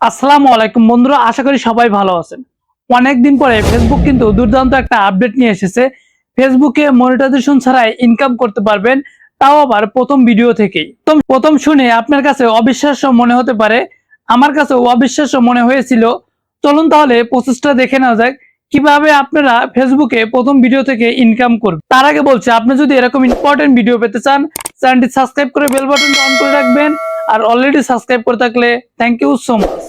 আসসালামু আলাইকুম বন্ধুরা, আশা করি সবাই ভালো আছেন। অনেকদিন পরে ফেসবুক কিন্তু দুর্দান্ত একটা আপডেট নিয়ে এসেছে। ফেসবুকে মনিটাইজেশন ছাড়াই ইনকাম করতে পারবেন, তাও আবার প্রথম ভিডিও থেকেই। প্রথম শুনে আপনার কাছে অবিশ্বাস্য মনে হতে পারে, আমার কাছে অবিশ্বাস্য মনে হয়েছিল। চলুন তাহলে প্রসেসটা দেখে নেওয়া যাক, কীভাবে আপনারা ফেসবুকে প্রথম ভিডিও থেকে ইনকাম করবেন। তার আগে বলছি, আপনি যদি এরকম ইম্পর্টেন্ট ভিডিও পেতে চান চ্যানেলটি সাবস্ক্রাইব করে বেল বাটনটা অন করে রাখবেন। আর অলরেডি সাবস্ক্রাইব করে থাকলে থ্যাংক ইউ সো মাচ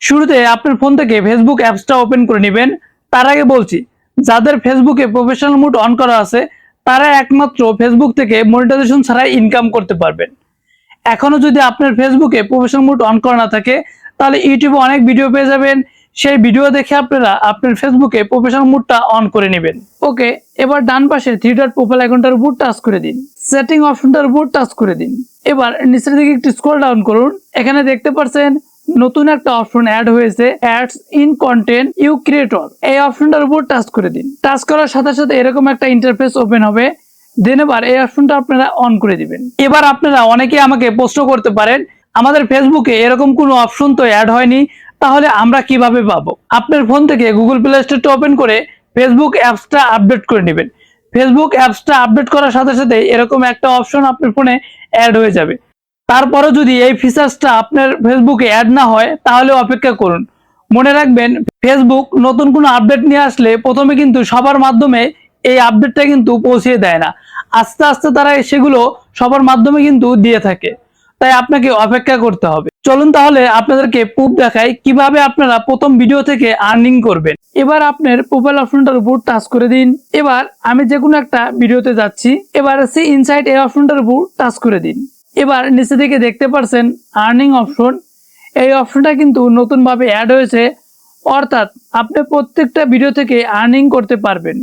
শুরুতে আপনার ফোন থেকে ফেসবুক অ্যাপসটা ওপেন করে নেবেন। তার আগে বলছি, যাদের ফেসবুকে প্রফেশনাল মুড অন করা আছে, তারা একমাত্র ফেসবুক থেকে মনিটাইজেশন ছাড়াই ইনকাম করতে পারবেন। এখনও যদি আপনার ফেসবুকে প্রফেশনাল মুড অন করা না থাকে, তাহলে ইউটিউবে অনেক ভিডিও পেয়ে যাবেন। সেই ভিডিও দেখে আপনারা আপনার ফেসবুকে প্রফেশনাল মুডটা অন করে নেবেন। ওকে এবার ডান পাশে থ্রি ডট প্রোফাইল আইকনটার উপর টাচ করে দিন। সেটিং অপশনটার উপর টাচ করে দিন। এবার নিচের দিকে একটু স্ক্রল ডাউন করুন। এখানে দেখতে পাচ্ছেন নতুন একটা অপশন অ্যাড হয়েছে ads in content you creator এই অপশনটার উপর টাচ করে দিন। টাচ করার সাথে সাথে এরকম একটা ইন্টারফেস ওপেন হবে। দেন এবার এই অপশনটা আপনারা অন করে দিবেন। এবার আপনারা অনেকে আমাকে প্রশ্ন করতে পারেন, আমাদের ফেসবুকে এরকম কোনো অপশন তো অ্যাড হয়নি। তাহলে আমরা কীভাবে পাবো? আপনার ফোন থেকে গুগল প্লে স্টোরটা ওপেন করে ফেসবুক অ্যাপসটা আপডেট করে নেবেন। ফেসবুক অ্যাপসটা আপডেট করার সাথে সাথে এরকম একটা অপশন আপনার ফোনে অ্যাড হয়ে যাবে। তারপরে যদি এই ফিচার্সটা আপনার ফেসবুকে অ্যাড না হয়, তাহলে অপেক্ষা করুন। মনে রাখবেন ফেসবুক নতুন কোনো আপডেট নিয়ে আসলে প্রথমে কিন্তু সবার মাধ্যমে এই আপডেটটা কিন্তু পৌঁছিয়ে দেয় না। আস্তে আস্তে তারা সেগুলো সবার মাধ্যমে কিন্তু দিয়ে থাকে। তাই আপনাকে অপেক্ষা করতে হবে। চলুন তাহলে আপনাদেরকে প্রুফ দেখাই কীভাবে আপনারা প্রথম ভিডিও থেকে আর্নিং করবেন। এবার আপনার প্রোফাইল অপশনটার উপর টাচ করে দিন। এবার আমি যে কোনো একটা ভিডিওতে যাচ্ছি। এবার সে ইনসাইড এই অপশনটার উপর টাচ করে দিন। এবার নিচে থেকে দেখতে পারছেন আর্নিং অপশন এই অপশনটা কিন্তু নতুনভাবে অ্যাড হয়েছে। অর্থাৎ আপনি প্রত্যেকটা ভিডিও থেকে আর্নিং করতে পারবেন।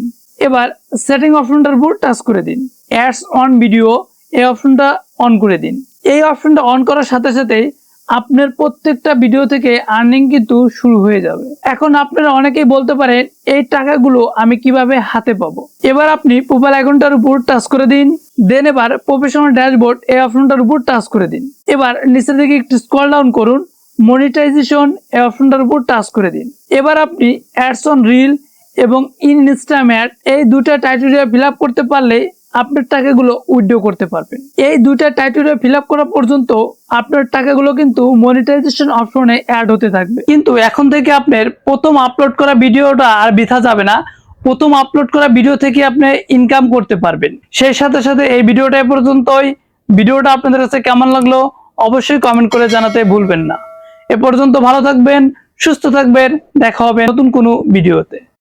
এবার সেটিং অপশনটার উপর টাচ করে দিন। অ্যাডস অন ভিডিও এই অপশনটা অন করে দিন। এই অপশনটা অন করার সাথে সাথেই আপনার প্রত্যেকটা ভিডিও থেকে আর্নিং কিন্তু শুরু হয়ে যাবে। এখন আপনারা অনেকেই বলতে পারেন, এই টাকাগুলো আমি কীভাবে হাতে পাবো? এবার আপনি প্রোফাইল আইকনটার উপর টাচ করে দিন দেন এবার প্রফেশনাল ড্যাশবোর্ড এই অপশনটার উপর টাচ করে দিন। এবার নিচের দিকে একটু স্ক্রল ডাউন করুন মনিটাইজেশন এই অপশনটার উপর টাচ করে দিন। এবার আপনি অ্যাডস অন রিল এবং ইন ইনস্টাম্যাট এই দুটা টাইটেরিয়া ফিল করতে পারলে আপনার টাকাগুলো উইথড্র করতে পারবেন। এই দুইটা টাইটেরিয়া ফিল আপ করা পর্যন্ত আপনার টাকাগুলো কিন্তু মনিটাইজেশন অপশনে অ্যাড হতে থাকবে। কিন্তু এখন থেকে আপনার প্রথম আপলোড করা ভিডিওটা আর বৃথা যাবে না। প্রথম আপলোড করা ভিডিও থেকে আপনি ইনকাম করতে পারবেন। সেই সাথে সাথে এই ভিডিওটা পর্যন্তই। ভিডিওটা আপনাদের কাছে কেমন লাগল অবশ্যই কমেন্ট করে জানাতে ভুলবেন না। এ পর্যন্ত ভালো থাকবেন, সুস্থ থাকবেন, দেখা হবে নতুন কোনো ভিডিওতে